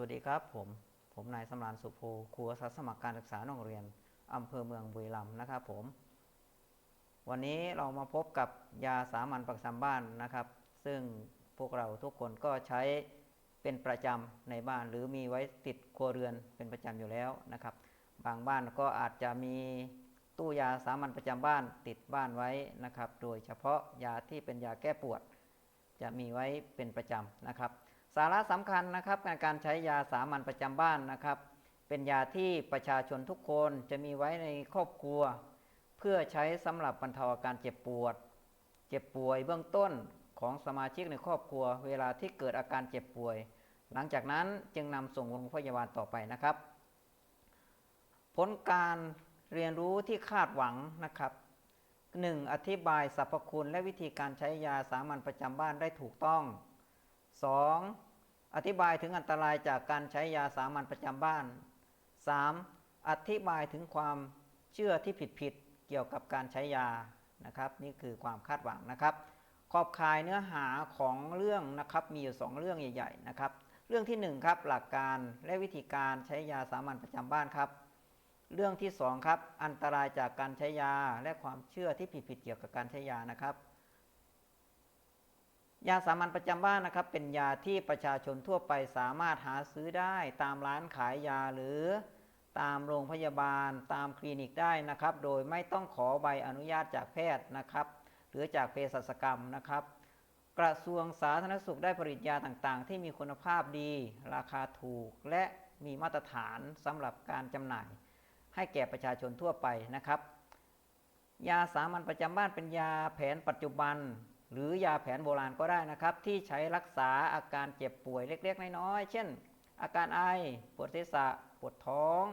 วัสดีครับผม ผมนายสำรานสุโภครูอาสาสมัครการศึกษานอกเรียนอำเภอเมืองบุรีรัมย์นะครับผม วันนี้เรามาพบกับยาสามัญประจำบ้านนะครับ ซึ่งพวกเราทุกคนก็ใช้เป็นประจำในบ้านหรือมีไว้ติดครัวเรือนเป็นประจำอยู่แล้วนะครับ บางบ้านก็อาจจะมีตู้ยาสามัญประจำบ้านติดบ้านไว้นะครับ โดยเฉพาะยาที่เป็นยาแก้ปวด จะมีไว้เป็นประจำนะครับ สาระสำคัญนะครับในการใช้ยาสามัญประจำบ้านนะครับ เป็นยาที่ประชาชนทุกคนจะมีไว้ในครอบครัว เพื่อใช้สำหรับบรรเทาอาการเจ็บปวด เจ็บป่วยเบื้องต้นของสมาชิกในครอบครัว เวลาที่เกิดอาการเจ็บป่วย หลังจากนั้นจึงนำส่งโรงพยาบาลต่อไปนะครับ ผลการเรียนรู้ที่คาดหวังนะครับ 1. อธิบายสรรพคุณและวิธีการใช้ยาสามัญประจำบ้านได้ถูกต้อง 2. อธิบายถึงอันตรายจากการใช้ยาสามัญประจำบ้าน 3. อธิบายถึงความเชื่อที่ผิดๆเกี่ยวกับการใช้ยานะครับ นี่คือความคาดหวังนะครับ ขอบคายเนื้อหาของเรื่องนะครับมีอยู่ 2 เรื่องใหญ่ๆนะครับเรื่องที่ 1 ครับหลักการและวิธีการใช้ยาสามัญประจำบ้านครับ เรื่องที่ 2 ครับ อันตรายจากการใช้ยาและความเชื่อที่ผิดๆเกี่ยวกับการใช้ยานะครับ ยาสามัญประจำบ้านนะครับ เป็นยาที่ประชาชนทั่วไปสามารถหาซื้อได้ตามร้านขายยาหรือตามโรงพยาบาลตามคลินิกได้นะครับ โดยไม่ต้องขอใบอนุญาตจากแพทย์นะครับ หรือจากเภสัชกรรมนะครับ กระทรวงสาธารณสุขได้ผลิตยาต่างๆ ที่มีคุณภาพดี ราคาถูกและมีมาตรฐานสำหรับการจำหน่าย ให้แก่ประชาชนทั่วไปนะครับ ยาสามัญประจำบ้านเป็นยาแผนปัจจุบัน หรือยาแผนโบราณก็ได้นะครับ ที่ใช้รักษาอาการเจ็บป่วยเล็ก ๆ น้อยๆเช่น อาการไอปวดศีรษะปวดท้อง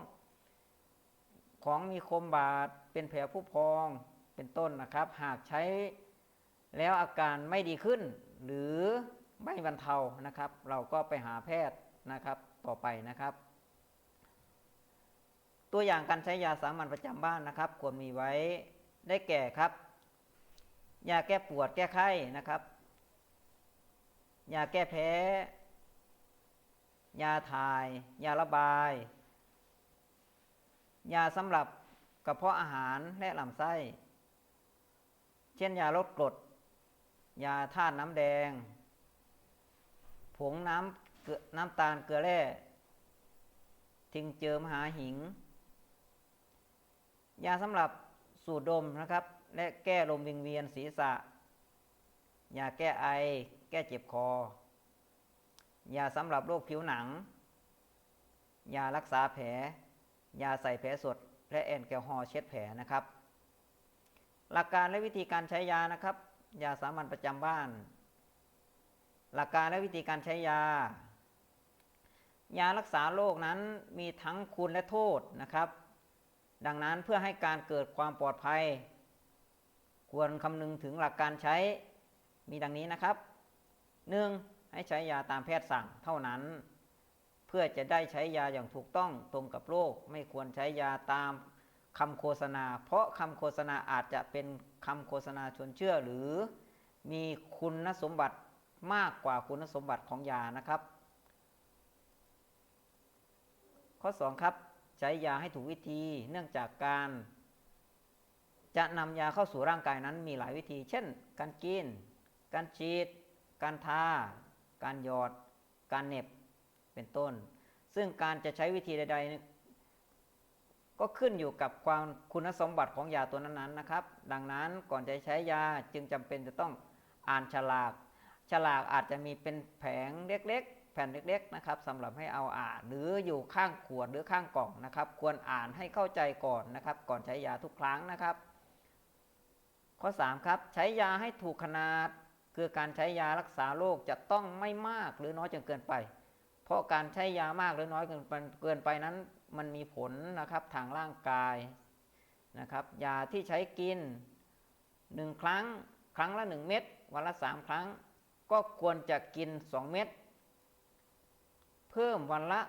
ของมีคมบาดเป็นแผลผู้พองเป็นต้นนะครับ หากใช้แล้วอาการไม่ดีขึ้น หรือไม่บรรเทานะครับ เราก็ไปหาแพทย์นะครับต่อไปนะครับ ตัวอย่างการใช้ยาสามัญประจำบ้านนะครับ ควรมีไว้ได้แก่ครับ ยาแก้ปวดแก้ไข้นะครับ ยาแก้แพ้ ยาถ่าย ยาระบาย ยาสำหรับกระเพาะอาหารและลำไส้ เช่นยาลดกรด ยาธาตุน้ำแดง ผงน้ำเกลือน้ำตาลเกลือแร่ทิงเจอมหาหิง ยาสำหรับสูดดมนะครับ และแก้ลมวิงเวียนศีรษะ ยาแก้ไอ แก้เจ็บคอ ยาสำหรับโรคผิวหนัง ยารักษาแผล ยาใส่แผลสด และแอลกอฮอล์เช็ดแผลนะครับ หลักการและวิธีการใช้ยานะครับ ยาสามัญประจำบ้าน หลักการและวิธีการใช้ยา ยารักษาโรคนั้นมีทั้งคุณและโทษนะครับ ดังนั้นเพื่อให้การเกิดความปลอดภัย ควรคำนึงถึงหลักการใช้มีดังนี้นะครับ 1. ให้ใช้ยาตามแพทย์สั่งเท่านั้น เพื่อจะได้ใช้ยาอย่างถูกต้องตรงกับโรคไม่ควรใช้ยาตามคำโฆษณา เพราะคำโฆษณาอาจจะเป็นคำโฆษณาชวนเชื่อ หรือมีคุณสมบัติมากกว่าคุณสมบัติของยานะครับ ข้อ 2 ครับ ใช้ยาให้ถูกวิธีเนื่องจากการ จะนำยาเข้าสู่ร่างกายนั้นมีหลายวิธี เช่น การกิน การฉีด การทา การหยอด การเหน็บ เป็นต้น ซึ่งการจะใช้วิธีใด ๆ ก็ขึ้นอยู่กับความคุณสมบัติของยาตัวนั้นๆนะครับ ดังนั้นก่อนจะใช้ยาจึงจำเป็นจะต้องอ่านฉลาก ฉลากอาจจะมีเป็นแผงเล็กๆ แผ่นเล็ก ๆ นะครับสำหรับให้เอาอ่าน หรืออยู่ข้างขวดหรือข้างกล่องนะครับ ควรอ่านให้เข้าใจก่อนนะครับ ก่อนใช้ยาทุกครั้งนะครับ ข้อ 3 ครับ ใช้ยาให้ถูกขนาด คือการใช้ยารักษาโรคจะต้องไม่มากหรือน้อยจนเกินไป เพราะการใช้ยามากหรือน้อยเกินไปเกินไปนั้น มันมีผลนะครับทางร่างกายนะครับ ยาที่ใช้กิน 1 ครั้งครั้งละ 1 เม็ดวันละ 3 ครั้ง ก็ควรจะกิน 2 เม็ดเพิ่มวันละ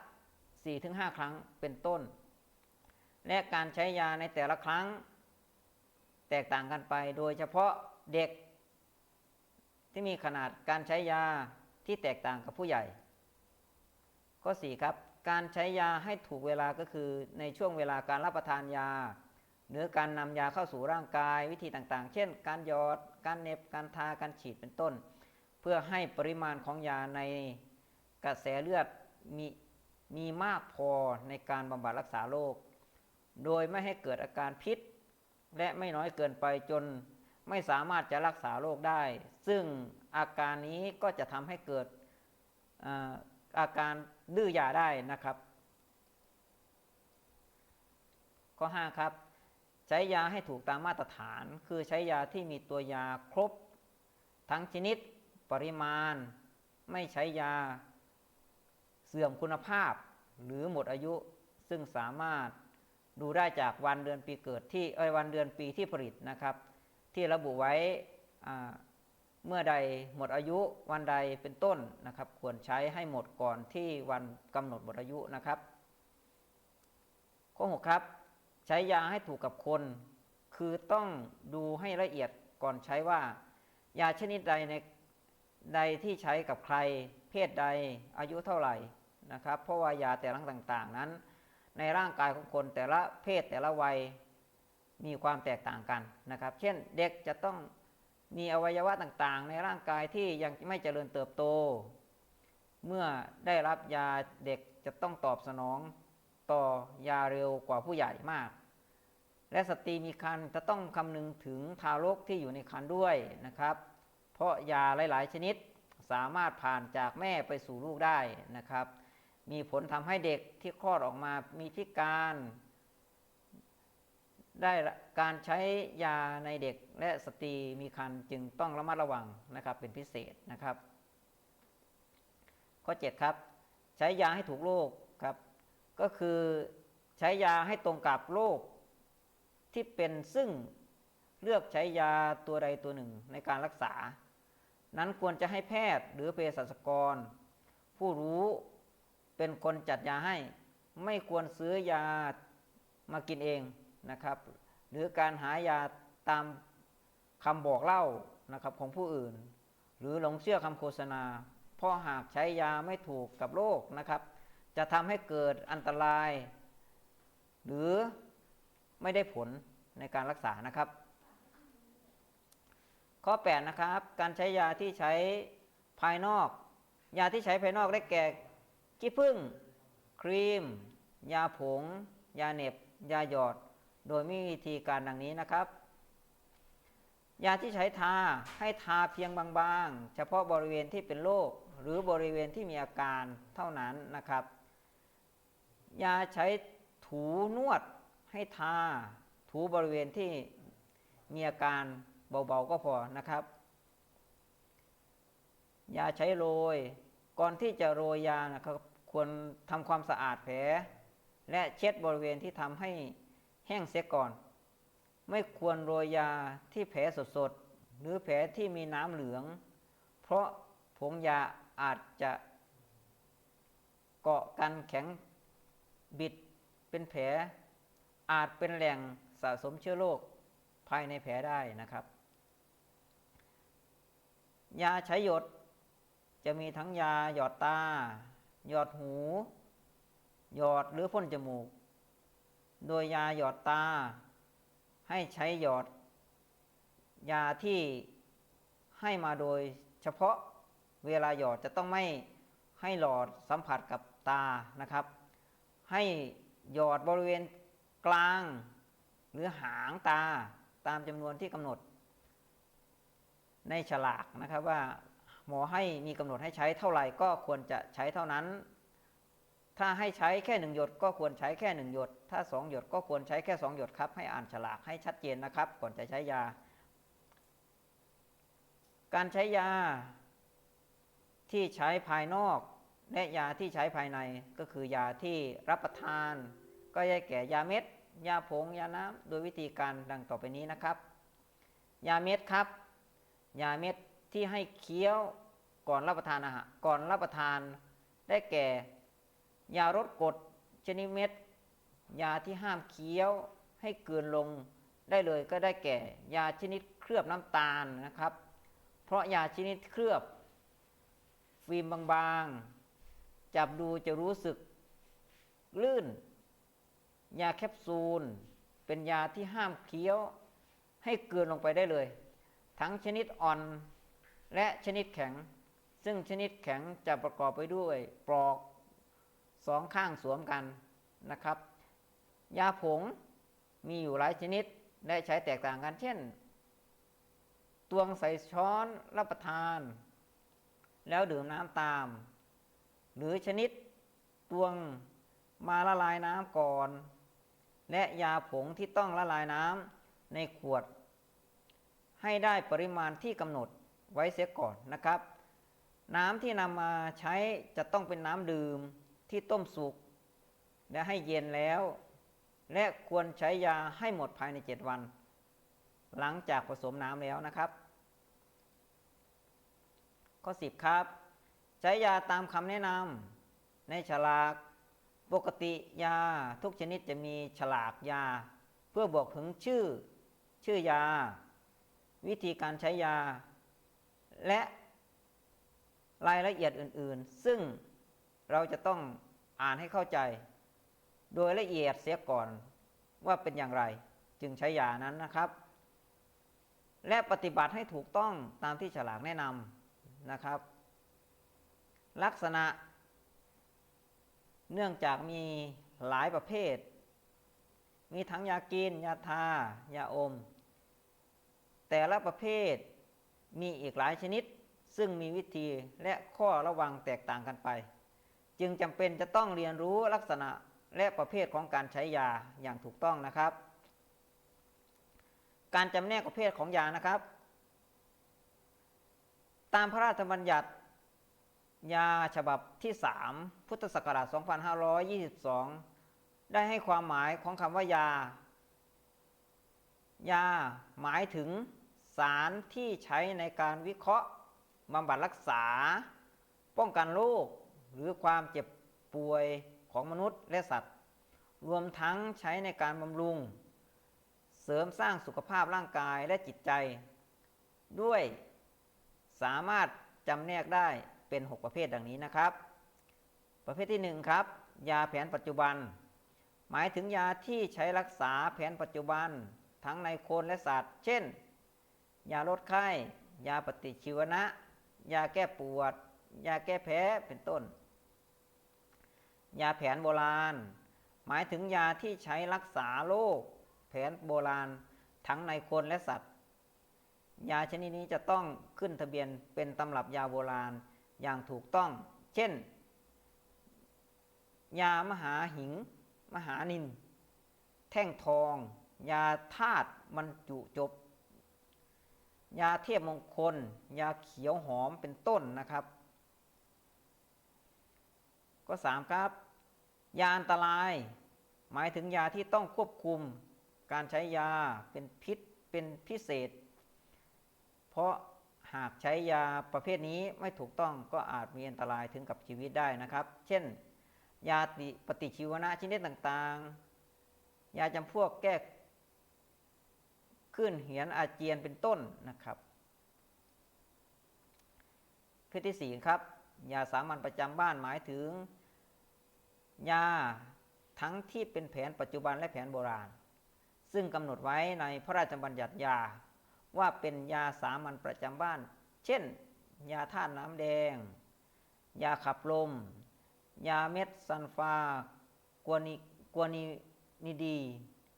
4-5 ครั้งเป็นต้น และการใช้ยาในแต่ละครั้ง แตกต่างกันไป โดยเฉพาะเด็ก ที่มีขนาดการใช้ยาที่แตกต่างกับผู้ใหญ่ ข้อ 4 ครับ การใช้ยาให้ถูกเวลาก็คือในช่วงเวลาการรับประทานยา หรือการนำยาเข้าสู่ร่างกายวิธีต่างๆ เช่น การหยอด การเน็บ การทา การฉีดเป็นต้น เพื่อให้ปริมาณของยาในกระแสเลือดมีมีมากพอในการบำบัดรักษาโรค โดยไม่ให้เกิดอาการพิษ และไม่น้อยเกินไปจนไม่สามารถจะรักษาโรคได้ ซึ่งอาการนี้ก็จะทำให้เกิดอาอาการดื้อยาได้นะครับ ข้อ 5 ครับ ใช้ยาให้ถูกตามมาตรฐาน คือใช้ยาที่มีตัวยาครบ ทั้งชนิดปริมาณ ไม่ใช้ยาเสื่อมคุณภาพ หรือหมดอายุซึ่งสามารถ ดูได้จากวันเดือนปีเกิดที่เอ้ยวันเดือนปีที่ผลิตนะครับ ที่ระบุไว้เมื่อใดหมดอายุวันใดเป็นต้นนะครับ ควรใช้ให้หมดก่อนที่วันกำหนดหมดอายุนะครับข้อ6ครับ ใช้ยาให้ถูกกับคน คือต้องดูให้ละเอียดก่อนใช้ว่า ยาชนิดใดในใดที่ใช้กับใคร เพศใดอายุเท่าไหร่นะครับ เพราะว่ายาแต่ละต่างๆนั้น ในร่างกายของคนแต่ละเพศแต่ละวัยมีความแตกต่างกันนะครับ เช่นเด็กจะต้องมีอวัยวะต่างๆ ในร่างกายที่ยังไม่เจริญเติบโต เมื่อได้รับยาเด็กจะต้องตอบสนองต่อยาเร็วกว่าผู้ใหญ่มาก และสตรีมีครรภ์จะต้องคำนึงถึงทารกที่อยู่ในครรภ์ด้วยนะครับ เพราะยาหลายๆ ชนิดสามารถผ่านจากแม่ไปสู่ลูกได้นะครับ มีผลทำให้เด็กที่คลอดออกมามีพิการ ได้การใช้ยาในเด็กและสตรีมีครรภ์จึงต้องระมัดระวังนะครับเป็นพิเศษนะครับ ข้อ 7 ครับ ใช้ยาให้ถูกโรคครับ ก็คือใช้ยาให้ตรงกับโรคที่เป็นซึ่งเลือกใช้ยาตัวใดตัวหนึ่งในการรักษา นั้นควรจะให้แพทย์หรือเภสัชกร ผู้รู้ เป็นคนจัดยาให้ ไม่ควรซื้อยามากินเองนะครับ หรือการหายาตามคำบอกเล่านะครับของผู้อื่น หรือหลงเชื่อคำโฆษณา เพราะหากใช้ยาไม่ถูกกับโรคนะครับ จะทำให้เกิดอันตราย หรือไม่ได้ผลในการรักษานะครับ ข้อ 8 นะครับ การใช้ยาที่ใช้ภายนอก ยาที่ใช้ภายนอกได้แก่ ขี้ผึ้งครีม ยาผง ยาเหน็บ ยาหยอด โดยมีวิธีการดังนี้นะครับ ยาที่ใช้ทาให้ทาเพียงบางๆ เฉพาะบริเวณที่เป็นโรคหรือบริเวณที่มีอาการเท่านั้นนะครับ ยาใช้ถูนวดให้ทาถูบริเวณที่มีอาการเบาๆก็พอนะครับ ยาใช้โรยก่อนที่จะโรยยานะครับ ควรทำความสะอาดแผล และเช็ดบริเวณที่ทำให้แห้งเสียก่อน ไม่ควรโรยยาที่แผลสดๆ หรือแผลที่มีน้ำเหลือง เพราะผงยาอาจจะเกาะกันแข็งบิดเป็นแผล อาจเป็นแหล่งสะสมเชื้อโรคภายในแผลได้นะครับ ยาใช้หยดจะมีทั้งยาหยอดตา หยอดหู หยอดหรือพ่นจมูก โดยยาหยอดตา ให้ใช้หยอด ยาที่ให้มาโดยเฉพาะเวลาหยอดจะต้องไม่ให้หลอดสัมผัสกับตานะครับ ให้หยอดบริเวณกลาง หรือหางตาตามจำนวนที่กำหนด ในฉลากนะครับว่า หมอให้มีกำหนดให้ใช้เท่าไหร่ก็ควรจะใช้เท่านั้น ถ้าให้ใช้แค่หนึ่งหยดก็ควรใช้แค่หนึ่งหยด ถ้าสองหยดก็ควรใช้แค่สองหยดครับให้อ่านฉลากให้ชัดเจนนะครับ ก่อนจะใช้ยา การใช้ยาที่ใช้ภายนอกและยาที่ใช้ภายในก็คือยาที่รับประทาน ก็ได้แก่ยาเม็ด ยาผง ยาน้ำโดยวิธีการดังต่อไปนี้นะครับ ยาเม็ดครับ ยาเม็ด ที่ให้เคี้ยวก่อนรับประทานอาหารก่อนรับประทานได้แก่ ยาลดกรดชนิดเม็ด ยาที่ห้ามเคี้ยวให้เกินลงได้เลยก็ได้แก่ ยาชนิดเคลือบน้ำตาลนะครับ เพราะยาชนิดเคลือบฟิล์มบางๆ จับดูจะรู้สึกลื่น ยาแคปซูล เป็นยาที่ห้ามเคี้ยว ให้เกลืนลงไปได้เลย ทั้งชนิดอ่อน และชนิดแข็ง ซึ่งชนิดแข็งจะประกอบไปด้วยปลอกสองข้างสวมกันนะครับ ยาผงมีอยู่หลายชนิดและใช้แตกต่างกัน เช่น ตวงใส่ช้อนรับประทาน แล้วดื่มน้ำตาม หรือชนิดตวงมาละลายน้ำก่อน และยาผงที่ต้องละลายน้ำในขวด ให้ได้ปริมาณที่กำหนด ไว้เสียก่อนนะครับ น้ำที่นำมาใช้จะต้องเป็นน้ำดื่มที่ต้มสุกและให้เย็นแล้ว และควรใช้ยาให้หมดภายใน 7 วัน หลังจากผสมน้ำแล้วนะครับ ข้อ 10 ครับ ใช้ยาตามคำแนะนำในฉลาก ปกติยาทุกชนิดจะมีฉลากยา เพื่อบอกถึงชื่อ ชื่อยา วิธีการใช้ยา และรายละเอียดอื่นๆ ซึ่งเราจะต้องอ่านให้เข้าใจ โดยละเอียดเสียก่อนว่าเป็นอย่างไรจึงใช้ยานั้นนะครับ และปฏิบัติให้ถูกต้องตามที่ฉลากแนะนำนะครับ ลักษณะ เนื่องจากมีหลายประเภท มีทั้งยากิน ยาทา ยาอม แต่ละประเภท มีอีกหลายชนิด ซึ่งมีวิธีและข้อระวังแตกต่างกันไป จึงจำเป็นจะต้องเรียนรู้ลักษณะและประเภทของการใช้ยาอย่างถูกต้องนะครับ การจำแนกประเภทของยานะครับ ตามพระราชบัญญัติ ยาฉบับที่ 3 พุทธศักราช 2522 ได้ให้ความหมายของคำว่ายา ยาหมายถึง สารที่ใช้ในการวิเคราะห์บำบัดรักษา ป้องกันโรคหรือความเจ็บป่วยของมนุษย์และสัตว์ รวมทั้งใช้ในการบำรุง เสริมสร้างสุขภาพร่างกายและจิตใจ ด้วยสามารถจำแนกได้เป็น 6 ประเภทดังนี้นะครับ ประเภทที่ 1 ครับ ยาแผนปัจจุบัน หมายถึงยาที่ใช้รักษาแผนปัจจุบัน ทั้งในคนและสัตว์ เช่น ยาลดไข้ ยาปฏิชีวนะ ยาแก้ปวด ยาแก้แพ้เป็นต้น ยาแผนโบราณ หมายถึงยาที่ใช้รักษาโรคแผนโบราณทั้งในคนและสัตว์ ยาชนิดนี้จะต้องขึ้นทะเบียนเป็นตำรับยาโบราณอย่างถูกต้อง เช่น ยามหาหิง มหานิน แท่งทอง ยาธาตุบรรจุจบ ยาเทียบมงคล ยาเขียวหอมเป็นต้นนะครับ ก็สามครับ ยาอันตราย หมายถึงยาที่ต้องควบคุม การใช้ยาเป็นพิษเป็นพิเศษ เพราะหากใช้ยาประเภทนี้ไม่ถูกต้องก็อาจมีอันตรายถึงกับชีวิตได้นะครับ เช่น ยาปฏิชีวนะชนิดต่างๆ ยาจำพวกแก้ ขึ้นเหียนอาเจียนเป็นต้นนะครับประเภทที่สี่ครับยาสามัญประจำบ้านหมายถึง ยาทั้งที่เป็นแผนปัจจุบันและแผนโบราณ ซึ่งกำหนดไว้ในพระราชบัญญัติยา ว่าเป็นยาสามัญประจำบ้าน เช่น ยาท่าน้ำแดง ยาขับลม ยาเม็ดซันฟากวนิกวนินิดี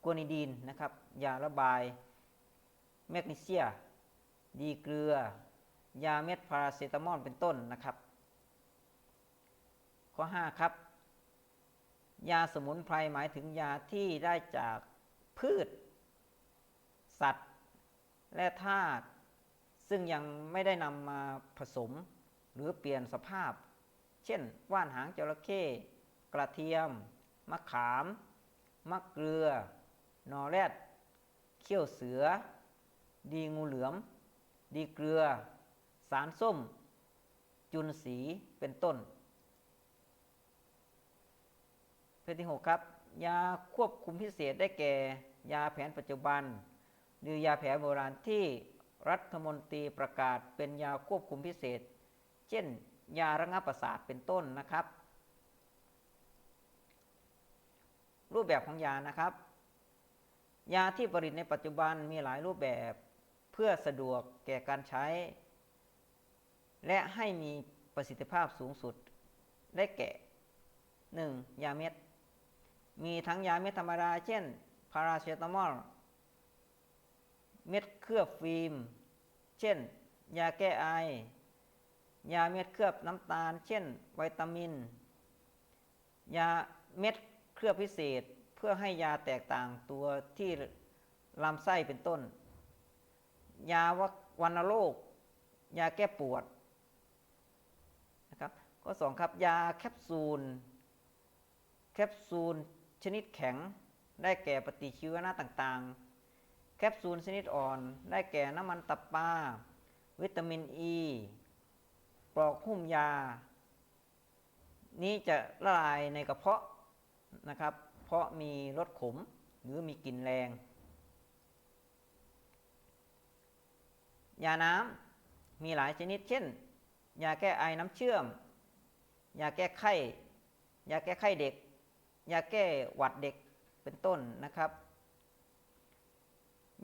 กวนิดีนนะครับ ยาระบาย แมกนีเซีย ดีเกลือ ยาเม็ดพาราเซตามอลเป็นต้นนะครับ ข้อ 5 ครับ ยาสมุนไพรหมายถึงยาที่ได้จากพืช สัตว์ และธาตุซึ่งยังไม่ได้นำมาผสมหรือเปลี่ยนสภาพ เช่น ว่านหางจระเข้กระเทียม มะขาม มะเกลือนอแรดเขี้ยวเสือ ดีงูเหลือม ดีเกลือ สารส้ม จุลสีเป็นต้นเพศที่ 6 ครับ ยาควบคุมพิเศษได้แก่ ยาแผนปัจจุบัน หรือยาแผนโบราณที่รัฐมนตรีประกาศเป็นยาควบคุมพิเศษ เช่น ยาระงับประสาทเป็นต้นนะครับ รูปแบบของยานะครับ ยาที่ผลิตในปัจจุบันมีหลายรูปแบบ พื่อสะดวกแก่การใช้ และให้มีประสิทธิภาพสูงสุด ได้แก่ 1. ยาเม็ด มีทั้งยาเม็ดธรรมดา เช่น พาราเซตามอล เม็ดเคลือบฟิล์ม เช่น ยาแก้ไอ ยาเม็ดเคลือบน้ำตาล เช่น วิตามิน ยาเม็ดเคลือบพิเศษ เพื่อให้ยาแตกต่างตัวที่ลำไส้เป็นต้น ยาวัณโรค ยาแก้ปวดนะครับข้อสองครับยาแคปซูล แคปซูลชนิดแข็งได้แก่ปฏิชีวนะต่างๆ แคปซูลชนิดอ่อน ได้แก่น้ำมันตับปลาวิตามินอ e, ีปลอกหุ้มยา นี้จะละลายในกระเพาะนะครับ เพราะมีรสขมหรือมีกลิ่นแรง ยาน้ำมีหลายชนิด เช่น ยาแก้ไอน้ำเชื่อม ยาแก้ไข้ ยาแก้ไข้เด็ก ยาแก้หวัดเด็กเป็นต้นนะครับ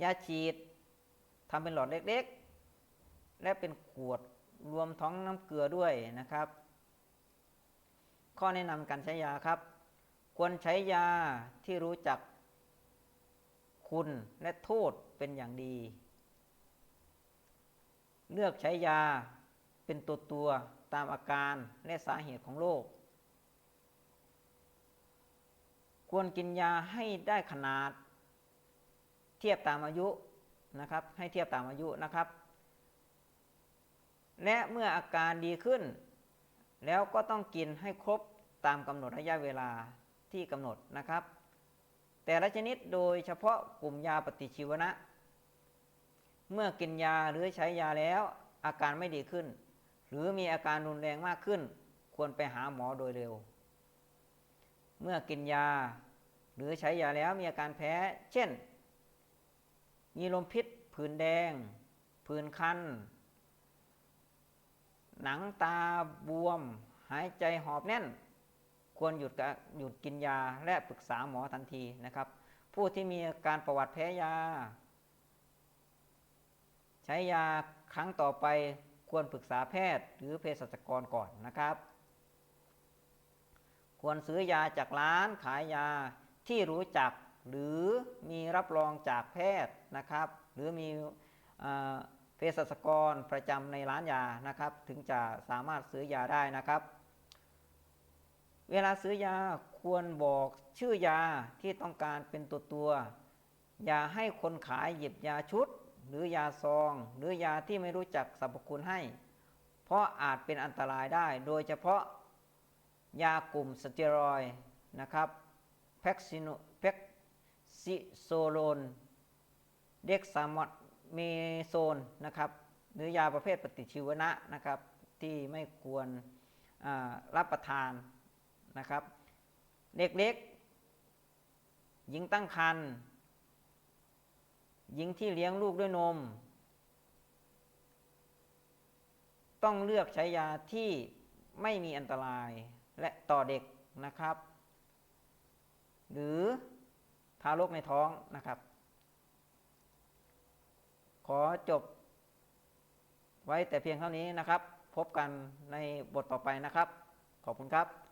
ยาฉีดทำเป็นหลอดเล็กๆ และเป็นขวดรวมท้องน้ำเกลือด้วยนะครับ ข้อแนะนำการใช้ยาครับ ควรใช้ยาที่รู้จักคุณและโทษเป็นอย่างดี เลือกใช้ยาเป็นตัวตัวตามอาการและสาเหตุของโรค ควรกินยาให้ได้ขนาด เทียบตามอายุนะครับ ให้เทียบตามอายุนะครับ และเมื่ออาการดีขึ้น แล้วก็ต้องกินให้ครบตามกำหนดระยะเวลาที่กำหนดนะครับ แต่ละชนิดโดยเฉพาะกลุ่มยาปฏิชีวนะ เมื่อกินยาหรือใช้ยาแล้ว อาการไม่ดีขึ้น หรือมีอาการรุนแรงมากขึ้น ควรไปหาหมอโดยเร็ว เมื่อกินยา หรือใช้ยาแล้วมีอาการแพ้ เช่น มีลมพิษผื่นแดง ผื่นคัน หนังตาบวม หายใจหอบแน่น ควรหยุดหยุดกินยาและปรึกษาหมอทันทีนะครับ ผู้ที่มีอาการประวัติแพ้ยา ใช้ยาครั้งต่อไปควรปรึกษาแพทย์หรือเภสัชกรก่อนนะครับ ควรซื้อยาจากร้านขายยาที่รู้จักหรือมีรับรองจากแพทย์นะครับ หรือมีเภสัชกรประจำในร้านยานะครับ ถึงจะสามารถซื้อยาได้นะครับ เวลาซื้อยาควรบอกชื่อยาที่ต้องการเป็นตัวตัว อย่าให้คนขายหยิบยาชุด หรือยาซอง หรือยาที่ไม่รู้จักสรรพคุณให้ เพราะอาจเป็นอันตรายได้ โดยเฉพาะยากลุ่มสเตียรอยนะครับแพ็กซิโนแพ็กซิโซโลนเด็กซามอดเมโซนนะครับหรือยาประเภทปฏิชีวนะนะครับที่ไม่ควรรับประทานนะครับ เด็กเล็กหญิงตั้งครรภ์ หญิงที่เลี้ยงลูกด้วยนม ต้องเลือกใช้ยาที่ไม่มีอันตรายและต่อเด็กนะครับ หรือทารกในท้องนะครับ ขอจบไว้แต่เพียงเท่านี้นะครับ พบกันในบทต่อไปนะครับ ขอบคุณครับ